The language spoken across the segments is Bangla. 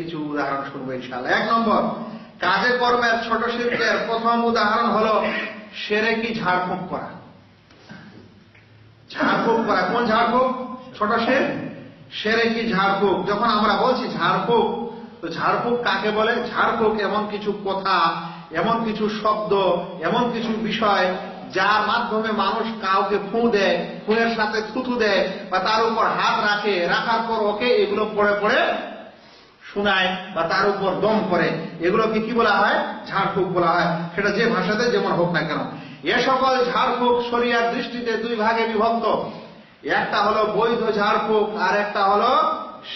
কিছু উদাহরণ শুনব ইনশাআল্লাহ। এক নম্বর, কাজে কর্মের ছোট শিল্পের প্রথম উদাহরণ হলো সেরে কি ঝাড়ফুঁক করা। ঝাড়ফুঁক করা, কোন ঝাড়ফুঁক? ছোট শির সেরে কি ঝাড়ফুঁক? যখন আমরা বলছি ঝাড়ফুঁক, তো ঝাড়ফুঁক কাকে বলে? ঝাড়ফুঁক এমন কিছু কথা, এমন কিছু শব্দ, এমন কিছু বিষয় যার মাধ্যমে মানুষ কাউকে ফু দেয়, ফুঁয়ের সাথে থুথু দেয় বা তার উপর হাত রাখে, রাখার পর ওকে এগুলো পড়ে পড়ে শোনায় বা তার উপর দম করে, এগুলোকে কি বলা হয়? ঝাড়ফুঁক বলা হয়। সেটা যে ভাষাতে যেমন হোক না কেন। এ সকল ঝাড়ফুঁক শরিয়ার দৃষ্টিতে দুই ভাগে বিভক্ত। একটা হলো বৈধ ঝাড়ফুঁক, আর একটা হলো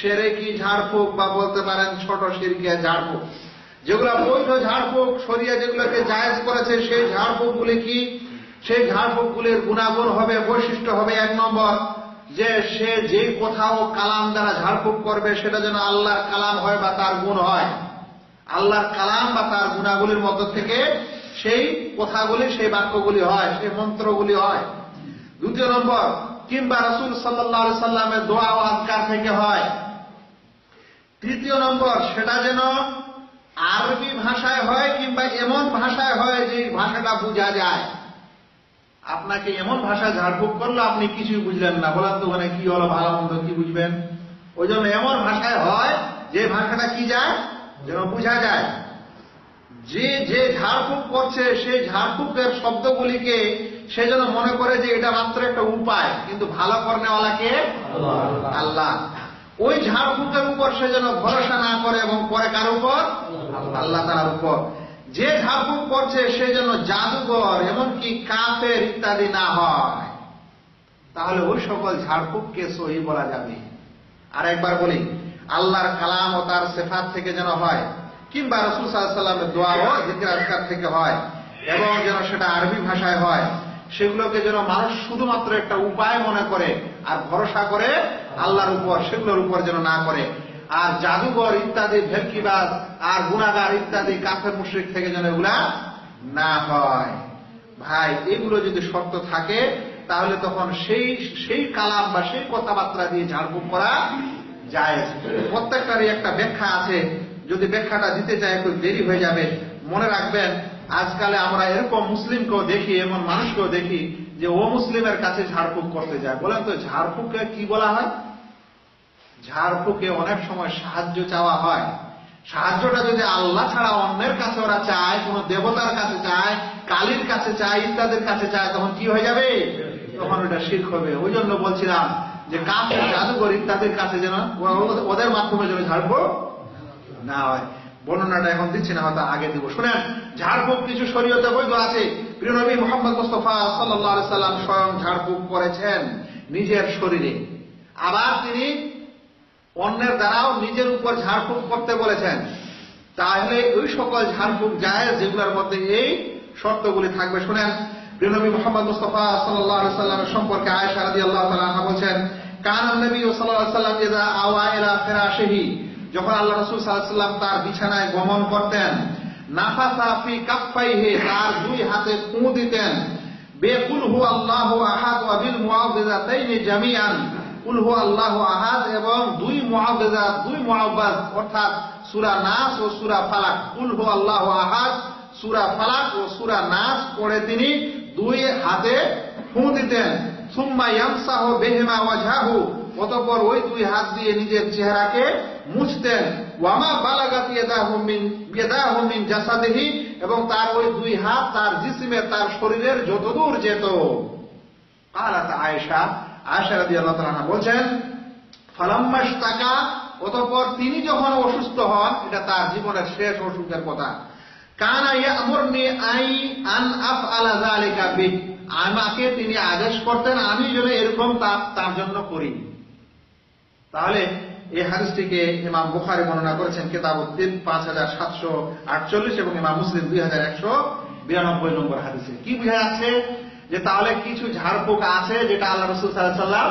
সেরেকি ঝাড়ফুঁক, বা বলতে পারেন ছোট সিরকিয়া ঝাড়ফুঁক। যেগুলো বৈধ ঝাড়ফুঁক, শরিয়া যেগুলোকে জায়েজ করেছে, সেই ঝাড়ফুঁকগুলি কি? সেই ঝাড়ফুঁকগুলির গুণাগুণ হবে, বৈশিষ্ট্য হবে এক নম্বর। যে সে যে কোথাও কালাম দ্বারা ঝাড়ফুঁক করবে, সেটা যেন আল্লাহর কালাম হয় বা তার গুণ হয়। আল্লাহর কালাম বা তার গুণাগুলির মধ্য থেকে সেই কথাগুলি, সেই বাক্যগুলি হয়, সেই মন্ত্রগুলি হয়। দ্বিতীয় নম্বর, কিংবা রসুল সাল্লাহ সাল্লামের দোয়া ও আজকার থেকে হয়। তৃতীয় নম্বর, সেটা যেন আরবি ভাষায় হয় কিংবা এমন ভাষায় হয় যে ভাষাটা বোঝা যায়। আপনাকে এমন ভাষা ঝাড়ফুঁক করল, আপনি কিছুই বুঝলেন না। বলার তো ওখানে কি হলো, ভালো মন্দ কি বুঝবেন? ওই জন্য এমন ভাষায় হয়, যে ভাষাটা কি যায়? যেন বোঝা যায়। যে যে ঝাড়ফুঁক করছে সেই ঝাড়ফুঁকের শব্দগুলিকে সে যেন মনে করে যে এটা মাত্র একটা উপায়, কিন্তু ভালো কর্নেওয়ালাকে আল্লাহ। ওই ঝাড়ফুঁকের উপর সে যেন ভরসা না করে এবং পরে কার উপর? আল্লাহ তার উপর। যে ঝাড়ফুঁক করছে সে যেন জাদুঘর এমনকি কাপের ইত্যাদি না হয়। তাহলে ওই সকল ঝাড়ফুঁককে সহি বলা যাবে। আর একবার বলি, আল্লাহর কালাম ও তার সেফাত থেকে যেন হয়, কিংবা রসুল সাল্লামের দোয়া ও থেকে হয়, এবং যেন সেটা আরবি ভাষায় হয়, সেগুলোকে যেন মানুষ শুধুমাত্র একটা উপায় মনে করে আর ভরসা করে আল্লাহর উপর, সেগুলোর উপর যেন না করে। আর জাদুঘর ইত্যাদি ভেটকিবাজ আর গুণাগার ইত্যাদি, কাফের মুশ্রিক থেকে যেন এগুলা না হয়। ভাই, এগুলো যদি শর্ত থাকে, তাহলে তখন সেই সেই কালাম বা সেই কথাবার্তা দিয়ে ঝাড়ফুঁক করা যায় প্রত্যেকটারই একটা ব্যাখ্যা আছে। যদি ব্যাখ্যাটা দিতে চাই একটু দেরি হয়ে যাবে। মনে রাখবেন, আজকালে আমরা এরকম মুসলিমকেও দেখি, এমন মানুষকেও দেখি, যে ও মুসলিমের কাছে ঝাড়ফুঁক করতে যায়। বলেন তো ঝাড়ফুঁকে কি বলা হয়? ঝাড়ফুঁকে অনেক সময় সাহায্য চাওয়া হয়। সাহায্যটা যদি আল্লাহ ছাড়া অন্যের কাছে ওরা চায়, কোন দেবতার কাছে চায়, কালীর কাছে চায়, ইত্যাদির কাছে চায়, তখন কি হয়ে যাবে? তখন ওটা শির্ক হবে। ওই জন্য বলছিলাম যে কাফের, জাদুঘর ইত্যাদির কাছে যেন ওদের মাধ্যমে যেন ঝাড়ফুঁক না হয়। বর্ণনাটা এখন দিচ্ছি না, হয়তো আগে দিব। শুনেন, ঝাড়ফুঁক কিছু শরীয়তে বৈধ আছে। প্রিয় নবী মোহাম্মদ মুস্তফা সাল্লাহ সাল্লাম স্বয়ং ঝাড়ফুঁক করেছেন নিজের শরীরে। আবার তিনি অন্যের দ্বারাও নিজের উপর ঝাড়ফুঁক করতে বলেছেন। তাহলে ওই সকল ঝাড়ফুঁক যায় যেগুলোর মধ্যে এই শর্তগুলি থাকবে। শুনেন প্রিয়নবী মোহাম্মদ মুস্তফা সাল্লাহ সাল্লামের সম্পর্কে আয়েশা রাদি আল্লাহ তালা বলছেন, কান নবী ও সাল্লাহ সাল্লাম ইদা আওয়া এলা ফেরাশেহি যখন আল্লাহ রসুল সাল্লাহ সাল্লাম তার বিছানায় গমন করতেন, নাফাসা ফি কাফাইহে তার দুই হাতে ফু দিতেন, বেকুল হু আল্লাহ আহাদ ওয়া বিল মুআউযিজাতাইনি জামিআন কুল হু আল্লাহ আহাদ এবং দুই মুআবিজা দুই মুআবাজ অর্থাৎ সূরা নাস ও সূরা ফালাক। কুল হু আল্লাহু আহাদ, সূরা ফালাক ও সূরা নাস পড়ে তিনি দুই হাতে ফু দিতেন। সুম্মা ইয়ামসাহু বিহিমা ওয়াজহাহু, অতঃপর ওই দুই হাত দিয়ে নিজের চেহারাকে মুছতেন। ওয়ামা বালাগাত ইয়াদাহু মিন ইয়াদাহু মিন জাসাদিহি, এবং তার ওই দুই হাত তার জিসিমে, তার শরীরের যতদূর যেত। আলাতা আয়েশা আয়েশা রাদিয়াল্লাহু তাআলা বলেন ফালাম্মাস তাকা, অতঃপর তিনি যখন অসুস্থ হন, এটা তার জীবনের শেষ অসুখের কথা। আমাকে তিনি আদেশ করতেন, আমি যেন এরকম তার জন্য করি। তাহলে এই হাদিসটিকে ইমাম বুখারী বর্ণনা করেছেন কেতাব উদ্দিন পাঁচ হাজার সাতশো আটচল্লিশ এবং ইমাম মুসলিম দুই হাজার একশো বিরানব্বই নম্বর হাদিসে। কি বোঝা যাচ্ছে যে তাহলে কিছু ঝাড়ফুঁক আছে যেটা আল্লাহ রসুল সাল্লাম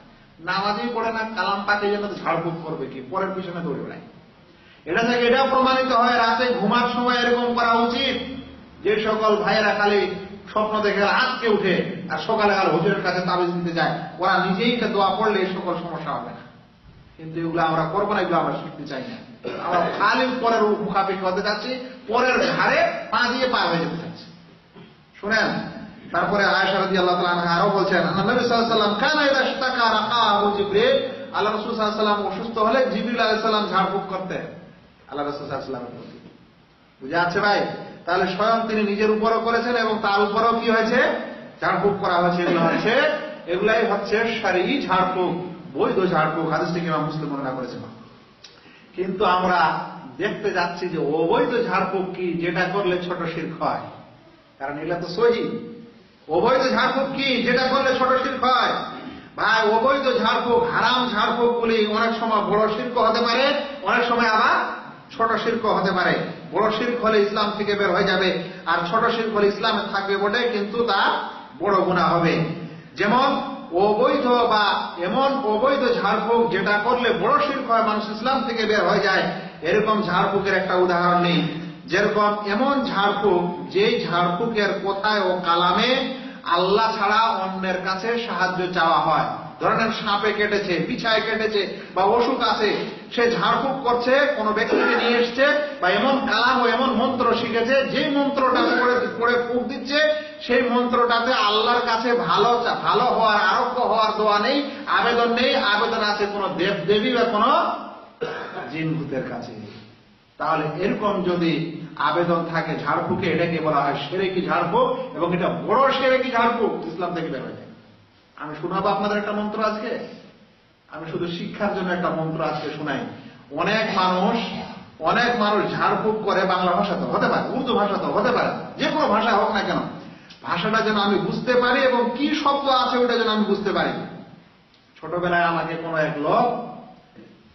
নামাজই পড়ে না, কালাম পাকে যেন ঝাড়ফুঁক করবে কি? পরের পিছনে দৌড়ে বেড়ায়। এটা থেকে এটাও প্রমাণিত হয়, রাতে ঘুমার সময় এরকম করা উচিত। যে সকল ভাইয়েরা খালি স্বপ্ন দেখে আজকে উঠে আর সকালে আর হুজুরের কাছে তাবিজ দিতে যায়, ওরা নিজেই তো দোয়া পড়লে এই সকল সমস্যা হবে না। কিন্তু এগুলো আমরা করব না, এগুলো আমরা শিখতে চাই না। আমরা খালি পরের মুখাপেক্ষি হতে যাচ্ছি, পরের ঘাড়ে পা দিয়ে পার হয়ে যেতে চাচ্ছি শুনেন তারপরে আয়েশা রাদিয়াল্লাহু তাআলা আনহা আরও বলছেন আল্লাহ অসুস্থ হলে করতেন। আল্লাহ প্রতি। বুঝে আছে ভাই? তাহলে স্বয়ং তিনি নিজের উপরও করেছেন এবং তার উপরও কি হয়েছে? করা হয়েছে। এগুলো হচ্ছে, এগুলাই হচ্ছে সারি ঝাড়ফুঁক, বৈধ ঝাড়ফুঁক। হাদিস থেকে মুসলিম বর্ণনা করেছেন কিন্তু আমরা দেখতে যাচ্ছি যে অবৈধ ঝাড়ফুঁক কি, যেটা করলে ছোট শির্ক হয়। কারণ এগুলা তো সহি। অবৈধ ঝাড়ফুঁক কি? যেটা করলে ছোট শিল্প হয়। ভাই, অবৈধ ঝাড়ফুঁক, হারাম ঝাড়ফুঁক গুলি অনেক সময় বড় শিল্প হতে পারে, অনেক সময় আবার ছোট শিল্প হতে পারে। বড় শিল্প হলে ইসলাম থেকে বের হয়ে যাবে আর ছোট শিল্প হলে ইসলামে থাকবে বটে, কিন্তু তা বড় গুণা হবে। যেমন অবৈধ বা এমন অবৈধ ঝাড়ফুঁক যেটা করলে বড় শিল্প হয়, মানুষ ইসলাম থেকে বের হয়ে যায়, এরকম ঝাড়ফুঁকের একটা উদাহরণ নেই। যেরকম এমন ঝাড়ফুঁক, যেই ঝাড়ফুঁকের কোথায় ও কালামে আল্লাহ ছাড়া অন্যের কাছে সাহায্য চাওয়া হয়। ধরনের সাপে কেটেছে, পিছায় কেটেছে বা অসুখ আছে, সে ঝাড়ফুঁক করছে, কোন ব্যক্তিকে নিয়ে এসছে বা এমন কালাম ও এমন মন্ত্র শিখেছে যে মন্ত্রটা করে করে ফুক দিচ্ছে, সেই মন্ত্রটাতে আল্লাহর কাছে ভালো ভালো হওয়ার, আরোগ্য হওয়ার দোয়া নেই, আবেদন নেই, আবেদন আছে কোন দেব দেবী বা কোন জিন ভূতের কাছে। তাহলে এরকম যদি আবেদন থাকে ঝাড়ফুঁকে, এটাকে বলা হয় সেরেকি ঝাড়ফুঁক এবং এটা বড় সেরেকি ঝাড়ফুঁক, ইসলাম থেকে বের হয়ে আমি শোনাবো আপনাদের একটা মন্ত্র আজকে? আমি শুধু শিক্ষার জন্য একটা মন্ত্র আজকে শোনাই। অনেক মানুষ অনেক মানুষ ঝাড়ফুঁক করে বাংলা ভাষাতে হতে পারে, উর্দু ভাষাতে হতে পারে, যে কোনো ভাষা হোক না কেন। ভাষাটা যেন আমি বুঝতে পারি এবং কি শব্দ আছে ওটা যেন আমি বুঝতে পারি। ছোটবেলায় আমাকে কোনো এক লোক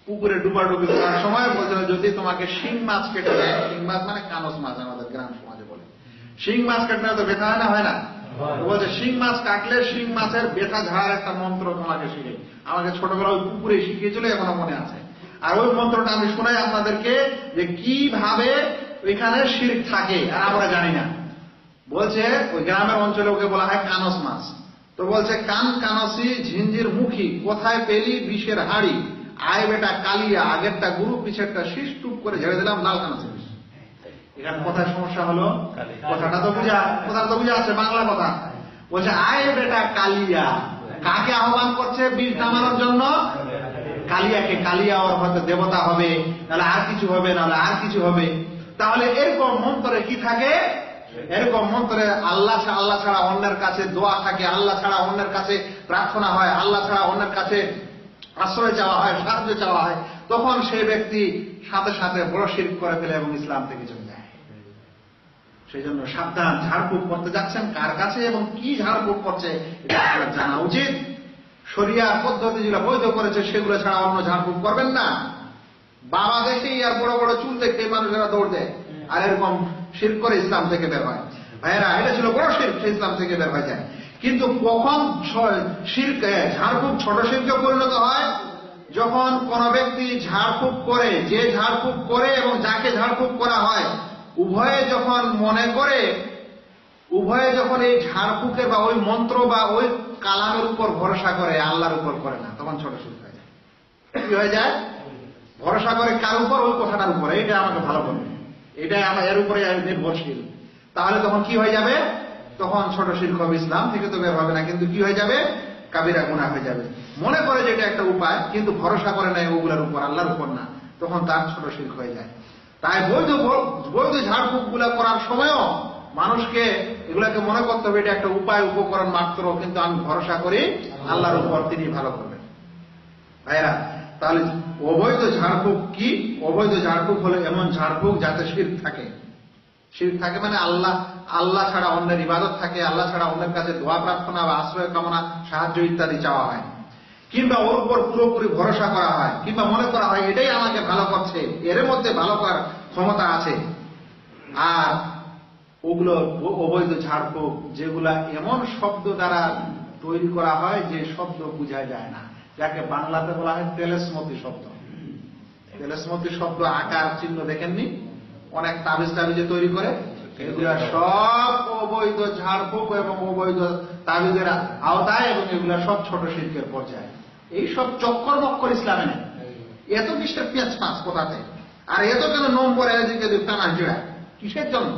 পুকুরে ডুবাডুবি করার সময় বলছিল যদি তোমাকে শিং মাছ কেটে দেয় শিং মাছ মানে কানস মাছ আমাদের গ্রাম সমাজে বলে। শিং মাছ কাটলে তো ব্যথা হয় না? হয় না? বলছে শিং মাছ কাটলে শিং মাছের ব্যথা ঝাড়ার একটা মন্ত্র তোমাকে শিখে আমাকে ছোটবেলা ওই পুকুরে শিখিয়েছিল এখনও মনে আছে। আর ওই মন্ত্রটা আমি শোনাই আপনাদেরকে যে কীভাবে ওইখানে শির্ক থাকে আর আমরা জানি না। বলছে ওই গ্রামের অঞ্চলে ওকে বলা হয় কানস মাছ। তো বলছে কান কানসি ঝিঞ্জির মুখী কোথায় পেলি বিষের হাড়ি? আয় বেটা কালিয়া আগেরটা গুরু পিছেরটা শীষ টুপ করে ঝেড়ে দিলাম লাল কানসি বিষ এখানে কোথায় সমস্যা হলো কথাটা তো বুঝা কথাটা তো বুঝা আছে বাংলা কথা। বলছে আয় বেটা কালিয়া কাকে আহ্বান করছে বীজ নামানোর জন্য? কালিয়াকে কালিয়া ওর হয়তো দেবতা হবে নাহলে আর কিছু হবে নাহলে আর কিছু হবে। তাহলে এরকম মন্ত্রে কি থাকে? এরকম মন্ত্রে আল্লাহ আল্লাহ ছাড়া অন্যের কাছে দোয়া থাকে আল্লাহ ছাড়া অন্যের কাছে প্রার্থনা হয় আল্লাহ ছাড়া অন্যের কাছে আশ্রয় চাওয়া হয়, সাহায্য চাওয়া হয়, তখন সেই ব্যক্তি সাথে সাথে বড় শির করে ফেলে এবং ইসলাম থেকে চলে যায়। সেই জন্য সাবধান, ঝাড়ফুঁক করতে যাচ্ছেন, কার কাছে এবং কি ঝাড়ফুঁক করছে, এটা জানা উচিত। শরিয়ার পদ্ধতি যেগুলো বৈধ করেছে, সেগুলো ছাড়া অন্য ঝাড়ফুঁক করবেন না। বাবা দেখেই আর বড় বড় চুল দেখে মানুষেরা দৌড় দেয়। আর এরকম শির করে ইসলাম থেকে বের হয়। ভাইয়েরা, এটা ছিল বড় শির ইসলাম থেকে বের হয়ে যায়। কিন্তু কখন শির্ক ঝাড়ফুঁক ছোট শিরকে পরিণত হয়, যখন কোন ব্যক্তি ঝাড়ফুঁক করে, যে ঝাড়ফুঁক করে এবং যাকে ঝাড়ফুঁক করা হয়, উভয়ে যখন মনে করে, উভয়ে যখন এই ঝাড়ফুঁকে বা ওই মন্ত্র বা ওই কালামের উপর ভরসা করে, আল্লাহর উপর করে না, তখন ছোট শিল্প হয়ে। যায় কি হয়ে যায়? ভরসা করে কার উপর? ওই কথাটার উপরে, এটা আমাকে ভালো বলবে এটাই আমার, এর উপরে নির্ভরশীল। তাহলে তখন কি হয়ে যাবে? তখন ছোট শিল্প ইসলাম, থেকে তো বের হবে না। কিন্তু কি হয়ে যাবে? কাবিরা গুণা হয়ে যাবে। মনে করে যে এটা একটা উপায়, কিন্তু ভরসা করে না ওগুলোর উপর, আল্লাহর উপর না। তখন তার ছোট শিল্প হয়ে যায়। তাই বৈধ বৈধ ঝাড়ফুঁকগুলা করার সময়ও মানুষকে এগুলাকে মনে করতে হবে, এটা একটা উপায়, উপকরণ মাত্র, কিন্তু আমি ভরসা করি আল্লাহর উপর, তিনি ভালো করবেন। ভাইরা তাহলে অবৈধ ঝাড়ফুঁক কি? অবৈধ ঝাড়ফুঁক হলো এমন ঝাড়ফুঁক যাতে শির থাকে। শির থাকে মানে আল্লাহ আল্লাহ ছাড়া অন্যের ইবাদত থাকে, আল্লাহ ছাড়া অন্যের কাছে দোয়া, প্রার্থনা বা আশ্রয়, কামনা, সাহায্য ইত্যাদি চাওয়া হয়। কিংবা ওর উপর পুরোপুরি ভরসা করা হয়, কিংবা মনে করা হয় এটাই আমাকে ভালো করছে, এর মধ্যে ভালো করার ক্ষমতা আছে। আর ওগুলো অবৈধ ঝাড়ফুঁক যেগুলা এমন শব্দ দ্বারা তৈরি করা হয় যে শব্দ বোঝা যায় না, যাকে বাংলাতে বলা হয় তেলেসমতি শব্দ। তেলেসমতি শব্দ আকার, চিহ্ন দেখেননি? অনেক তাবিজ টাবিজে তৈরি করে। এগুলা সব অবৈধ ঝাড়ফুঁক এবং অবৈধ তাবিজের আওতায় এবং এগুলা সব ছোট শিল্পের পর্যায়ে। এই সব চক্কর বক্কর ইসলামে এত কিসের পেঁয়াজ পাঁচ কোথাতে? আর এত কেন নম্বর এদিকে টানা জোড়া? কিসের জন্য?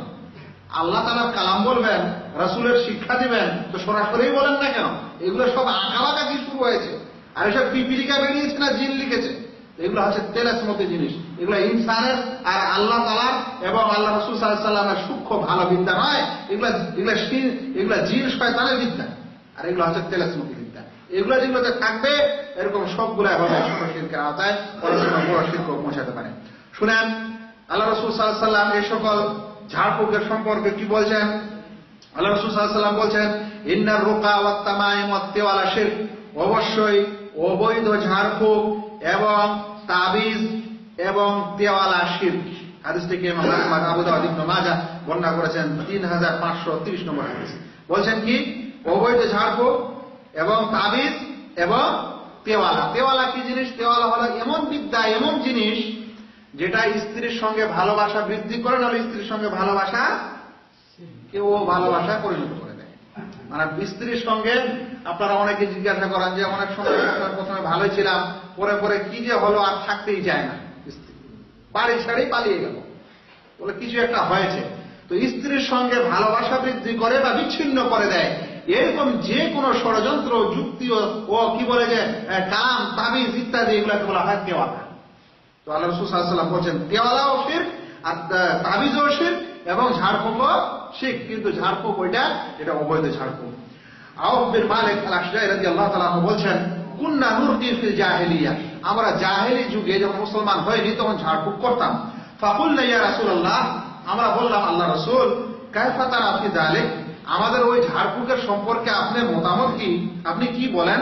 আল্লাহ তালার কালাম বলবেন, রাসুলের শিক্ষা দিবেন, তো সরাসরি বলেন না কেন? এগুলো সব আঁকা কি শুরু হয়েছে? আর এসব পিপিলিকা বেরিয়েছে না জিন লিখেছে? এগুলো হচ্ছে তেলেস মতো জিনিস। এগুলো ইনসানের আর আল্লাহ তালার এবং আল্লাহ রসুল সাল্লামের সূক্ষ্ম ভালো বিদ্যা নয়। এগুলো এগুলো এগুলো জিন শয়তানের বিদ্যা। আর এগুলো হচ্ছে তেলেস মতো বিদ্যা। এগুলো যেগুলোতে থাকবে, এরকম সবগুলো হবে ছোট শিল্পের আওতায় পড়াশোনা বড় শিল্প পৌঁছাতে পারে। শুনেন, আল্লাহ রসুল সাল্লাম এই সকল ঝাড়ফুঁকের সম্পর্কে কি বলছেন? আল্লাহ রসুল সাল্লাম বলছেন, ইন্নার রোকা ওয়াত্তামাইম ওয়াত্তেওয়ালা শির অবশ্যই অবৈধ ঝাড়ফুঁক এবং তাবিজ এবং দেওয়ালা শির হাদিস থেকে আবু দাউদ ইবনে মাজাহ বর্ণনা করেছেন 3530 নম্বর হাদিস। বলছেন কি? অবৈধ ঝাড়ফুঁক এবং তাবিজ এবং তেওয়ালা তেওয়ালা কি জিনিস? তেওয়ালা হলো এমন বিদ্যা, এমন জিনিস যেটা স্ত্রীর সঙ্গে ভালোবাসা বৃদ্ধি করে, নাহলে স্ত্রীর সঙ্গে ভালোবাসা কেউ ভালোবাসা পরিণত করে মানে স্ত্রীর সঙ্গে আপনারা অনেকে জিজ্ঞাসা করেন যে, অনেক সময় প্রথমে ভালোই ছিলাম, পরে পরে কি যে হলো আর থাকতেই চায় না। বাড়ি ছাড়েই পালিয়ে গেল। বলে, কিছু একটা হয়েছে। তো স্ত্রীর সঙ্গে ভালোবাসা বৃদ্ধি করে বা বিচ্ছিন্ন করে দেয়। এরকম যে কোনো ষড়যন্ত্র, যুক্তি ও- কি বলে যে কালাম তাবিজ ইত্যাদি এগুলাকে বলা হয় তেওয়ালা তো আল্লাহ রসুল সাল্লাম বলছেন তেওয়ালাও শির আর তাবিজও শির এবং ঝাড়ফুঁকও শিখ কিন্তু ঝাড়ফুঁক, ওইটা, এটা অবৈধ ঝাড়ফুঁক। আউফ মালিক আল রাদিয়াল্লাহু তাআলা আনহু বলছেন, কুন্না নুরকি ফিল জাহিলিয়া। আমরা জাহেলি যুগে যখন মুসলমান হয়নি, তখন ঝাড়ফুঁক করতাম। ফাকুলনা ইয়া রাসূলুল্লাহ, আমরা বললাম, আল্লাহ রাসূল, কাইফা তারা ফি যালিক? আমাদের ওই ঝাড়ফুঁকের সম্পর্কে আপনার মতামত কি? আপনি কি বলেন?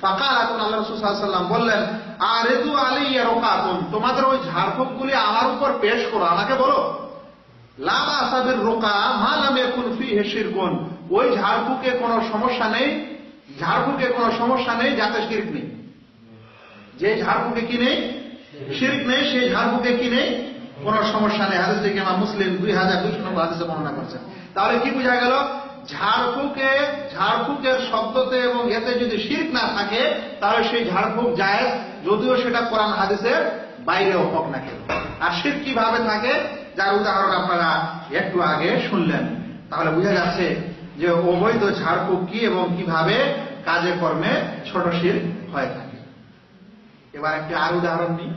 ফাঁকা এখন আল্লাহ রসুল সাল্লাম বললেন, আরেদু আলাইয়া রোকাতুন, তোমাদের ওই ঝাড়ফুঁকগুলি আমার উপর পেশ করো, আমাকে বলো। ওই ঝাড়ফুঁকে সমস্যা নেই, ঝাড়ফুঁকে সমস্যা নেই, যাতে নেই। যে ঝাড়ফুঁকে নেই? সেই ঝাড়ফুঁকে সমস্যা নেই। হাদিস মুসলিম দুই হাজার দুইশো নম্বর হাদিসে বর্ণনা তাহলে কি বোঝা গেল? ঝাড়ফুঁকে, ঝাড়ফুঁকের শব্দতে এবং এতে যদি শির্ক না থাকে, তাহলে সেই ঝাড়ফুঁক যায় যদিও সেটা কোরআন হাদিসের বাইরেও হোক না কেন আর শির্ক কীভাবে থাকে? যার উদাহরণ আপনারা একটু আগে শুনলেন। তাহলে বোঝা যাচ্ছে যে অবৈধ ঝাড়ফুঁক কি এবং কীভাবে কাজে কর্মে ছোট শির হয়ে থাকে। এবার একটি আর উদাহরণ নিই।